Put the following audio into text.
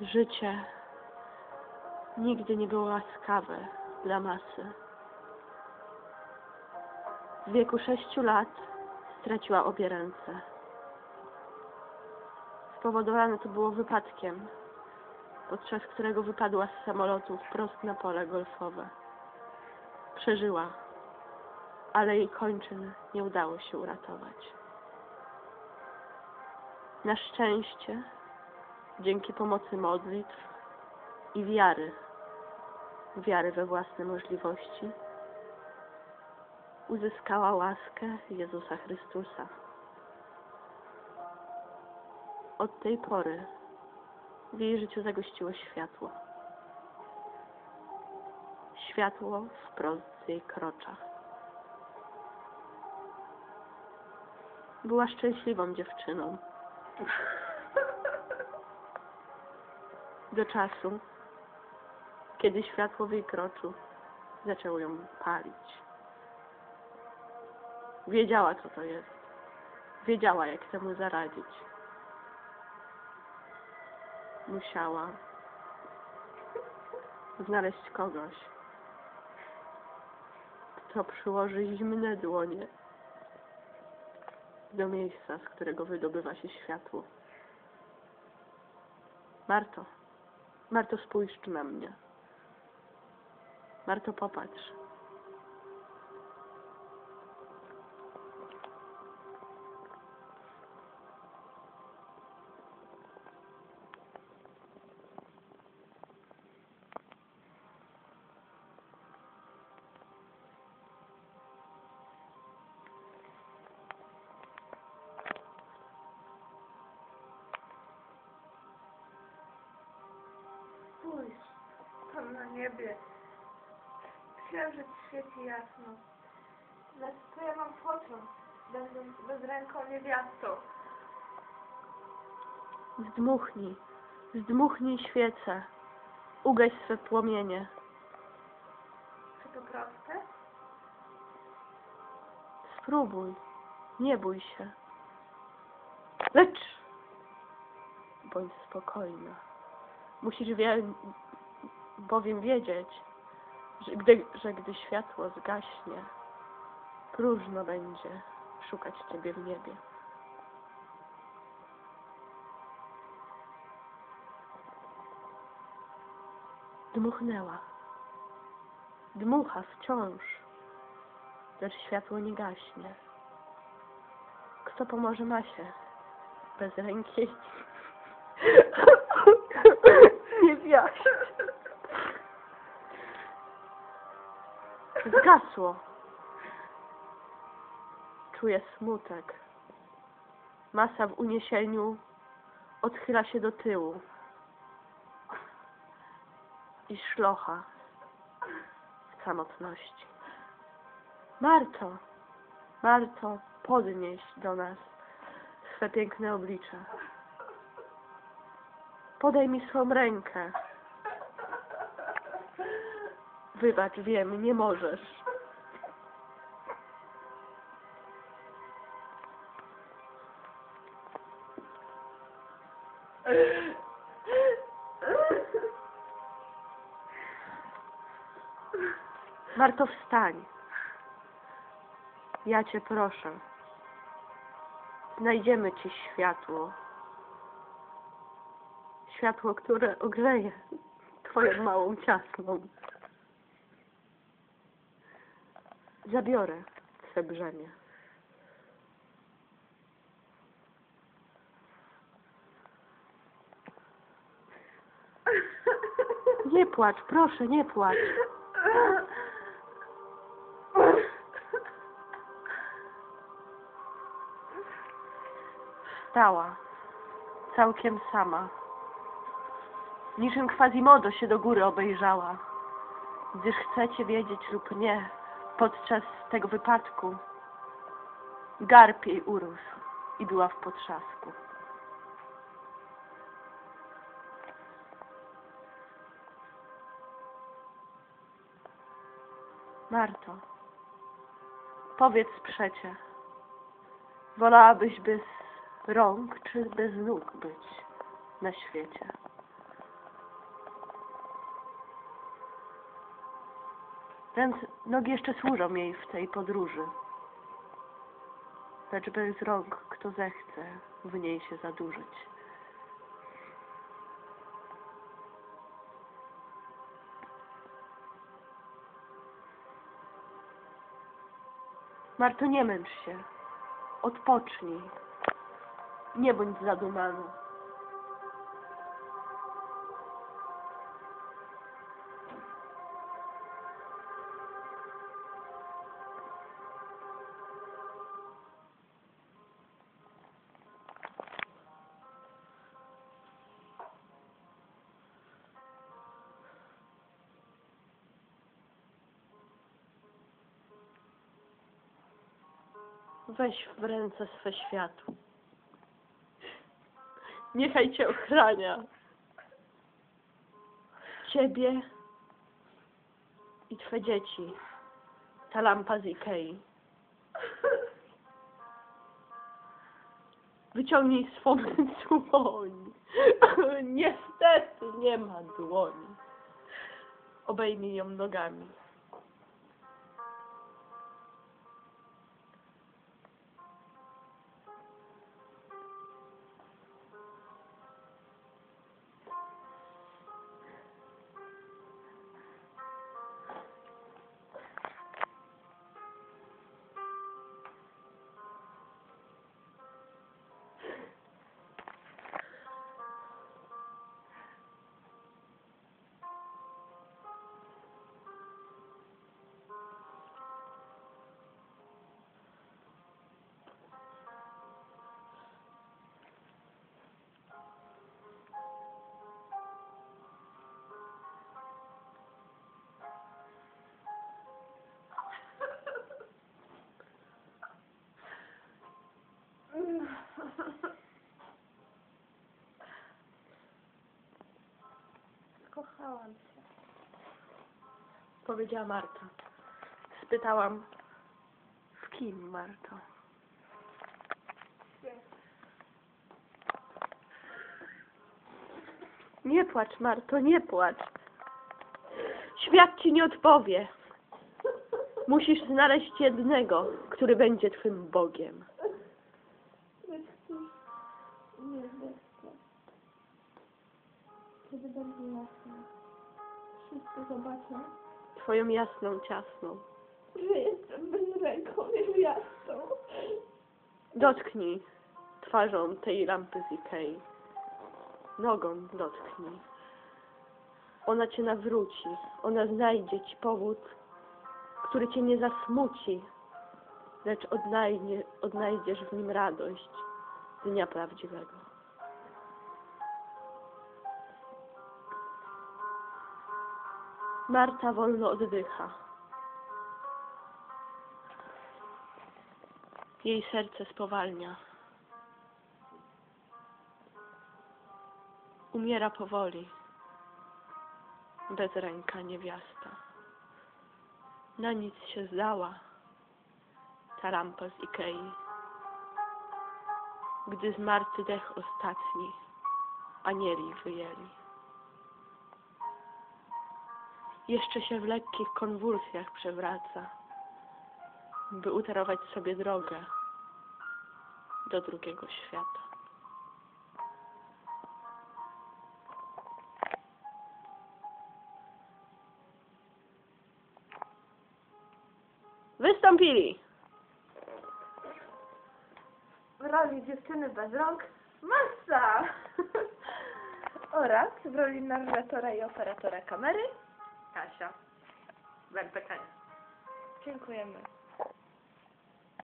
Życie nigdy nie było łaskawe dla masy. W wieku sześciu lat straciła obie ręce. Spowodowane to było wypadkiem, podczas którego wypadła z samolotu wprost na pole golfowe. Przeżyła, ale jej kończyn nie udało się uratować. Na szczęście, dzięki pomocy modlitw i wiary, wiary we własne możliwości, uzyskała łaskę Jezusa Chrystusa. Od tej pory w jej życiu zagościło światło. Światło wprost z jej krocza. Była szczęśliwą dziewczyną. Do czasu, kiedy światło w jej kroczu zaczęło ją palić. Wiedziała, co to jest. Wiedziała, jak temu zaradzić. Musiała znaleźć kogoś, kto przyłoży zimne dłonie do miejsca, z którego wydobywa się światło. Marto, Marto, spójrz na mnie. Marto, popatrz. Na niebie. Księżyc świeci jasno. Ja mam począć, będąc bezręką niewiastą? Zdmuchnij, zdmuchnij świecę. Ugaś swe płomienie. Czy to proste? Spróbuj, nie bój się. Lecz bądź spokojna. Musisz wie, bowiem wiedzieć, że gdy, że gdy światło zgaśnie, próżno będzie szukać Ciebie w niebie. Dmuchnęła. Dmucha wciąż, lecz światło nie gaśnie. Kto pomoże Masie? Bez ręki. Nie wiaść. Zgasło. Czuję smutek. Masa w uniesieniu odchyla się do tyłu. I szlocha w samotności. Marto, Marto, podnieś do nas swe piękne oblicze. Podaj mi swą rękę. Wybacz, wiem, nie możesz. Marto, wstań. Ja cię proszę. Znajdziemy ci światło. Światło, które ogrzeje twoją małą ciasną. Zabiorę twe brzemię. Nie płacz, proszę, nie płacz. Stała, całkiem sama. Niczym Quasimodo się do góry obejrzała. Gdyż chcecie wiedzieć lub nie, podczas tego wypadku garb jej urósł i była w potrzasku. Marto, powiedz przecie, wolałabyś bez rąk czy bez nóg być na świecie? Ręce, nogi jeszcze służą jej w tej podróży. Lecz bez rąk, kto zechce w niej się zadłużyć. Marto, nie męcz się. Odpocznij. Nie bądź zadumana. Weź w ręce swe światło. Niechaj cię ochrania. Ciebie i twe dzieci. Ta lampa z Ikei. Wyciągnij swą dłoń. Niestety nie ma dłoni. Obejmij ją nogami. Kochałam się. Powiedziała Marta. Spytałam, w kim Marto? Nie płacz, Marto, nie płacz. Świat ci nie odpowie. Musisz znaleźć jednego, który będzie twym Bogiem. Kiedy będzie jasno, wszyscy zobaczą, Twoją jasną, ciasną. że jestem bez ręką niewiastą. Dotknij twarzą tej lampy z Ikei. Nogą dotknij. Ona cię nawróci. Ona znajdzie ci powód, który cię nie zasmuci, lecz odnajdzie, odnajdziesz w nim radość dnia prawdziwego. Marta wolno oddycha. Jej serce spowalnia. Umiera powoli. Bezręka niewiasta. Na nic się zdała ta lampa z Ikei. Gdy z Marty dech ostatni, anieli wyjęli. Jeszcze się w lekkich konwulsjach przewraca, by utarować sobie drogę do drugiego świata. Wystąpili W roli dziewczyny bez rąk masa! Oraz w roli narratora i operatora kamery Bez pytania. Dziękujemy.